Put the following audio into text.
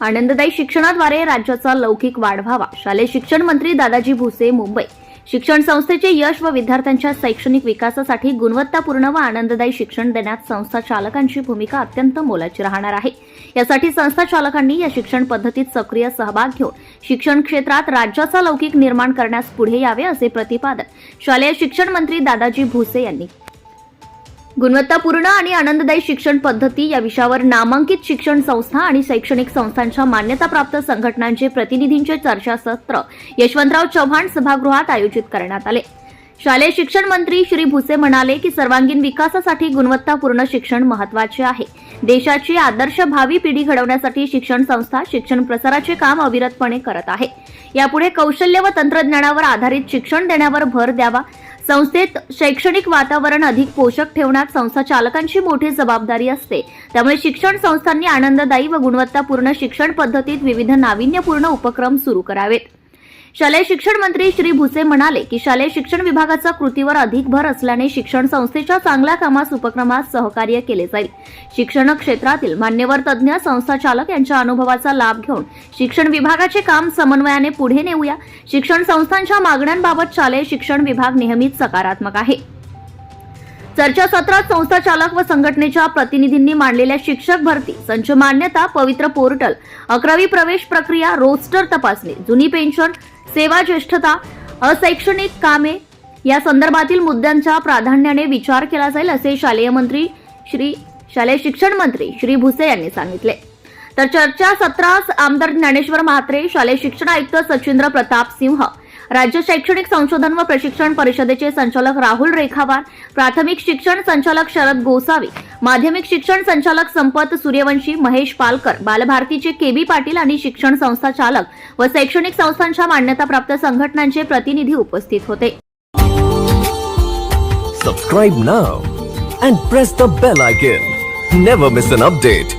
आनंददायी शिक्षणाद्वारे राज्याचा लौकिक वाढ व्हावा शालेय शिक्षण मंत्री दादाजी भुसे मुंबई. शिक्षण संस्थेचे यश व विद्यार्थ्यांच्या शैक्षणिक विकासासाठी गुणवत्तापूर्ण व आनंददायी शिक्षण देण्यात संस्था चालकांची भूमिका अत्यंत मोलाची राहणार आहे. यासाठी संस्था चालकांनी या शिक्षण पद्धतीत सक्रिय सहभाग घेऊन शिक्षण क्षेत्रात राज्याचा लौकिक निर्माण करण्यास पुढे यावे असे प्रतिपादन शालेय शिक्षण मंत्री दादाजी भुसे यांनी गुणवत्तापूर्ण आणि आनंददायी शिक्षण पद्धती या विषयावर नामांकित शिक्षण संस्था आणि शैक्षणिक संस्थांच्या मान्यताप्राप्त संघटनांचे प्रतिनिधींचे चर्चासत्र यशवंतराव चव्हाण सभागृहात आयोजित करण्यात आले. शालेय शिक्षण मंत्री श्री भुसे म्हणाले की सर्वांगीण विकासासाठी गुणवत्तापूर्ण शिक्षण महत्त्वाचे आहे. देशाची आदर्श भावी पिढी घडवण्यासाठी शिक्षण संस्था शिक्षण प्रसाराचे काम अविरतपणे करत आहे. यापुढे कौशल्य व तंत्रज्ञानावर आधारित शिक्षण देण्यावर भर द्यावा संस्थेत शैक्षणिक वातावरण अधिक पोषक ठेवण्यात संस्था चालकांची मोठी जबाबदारी असते. त्यामुळे शिक्षण संस्थांनी आनंददायी व गुणवत्तापूर्ण शिक्षण पद्धतीत विविध नाविन्यपूर्ण उपक्रम सुरू करावेत. शालेय शिक्षण मंत्री श्री भुसे म्हणाले की शालेय शिक्षण विभागाचा कृतीवर अधिक भर असल्याने शिक्षण संस्थेच्या चांगल्या कामास उपक्रमास सहकार्य केले जाईल. शिक्षण क्षेत्रातील मान्यवर तज्ज्ञ संस्था चालक यांच्या अनुभवाचा लाभ घेऊन शिक्षण विभागाचे काम समन्वयाने पुढे नेऊया. शिक्षण संस्थांच्या मागण्यांबाबत शालेय शिक्षण विभाग नेहमीच सकारात्मक आहे. चर्चासत्रात संस्था चालक व संघटनेच्या प्रतिनिधींनी मांडलेल्या शिक्षक भरती संच मान्यता पवित्र पोर्टल अकरावी प्रवेश प्रक्रिया रोस्टर तपासणी जुनी पेन्शन सेवा ज्येष्ठता अशैक्षणिक कामे या संदर्भातील मुद्द्यांचा प्राधान्याने विचार केला जाईल असे शालेय मंत्री श्री शालेय शिक्षण मंत्री श्री भुसे यांनी सांगितले. तर चर्चा सत्रास आमदार ज्ञानेश्वर म्हात्रे शालेय शिक्षण आयुक्त सचिंद्र प्रताप सिंह राज्य शैक्षणिक संशोधन व प्रशिक्षण परिषदेचे संचालक राहुल रेखावार प्राथमिक शिक्षण संचालक शरद गोसावी माध्यमिक शिक्षण संचालक संपत सूर्यवंशी महेश पालकर बालभारतीचे केबी पाटील आणि शिक्षण संस्था चालक व शैक्षणिक संस्थांच्या मान्यताप्राप्त संघटनांचे प्रतिनिधी उपस्थित होते. Subscribe now and press the bell icon never miss an update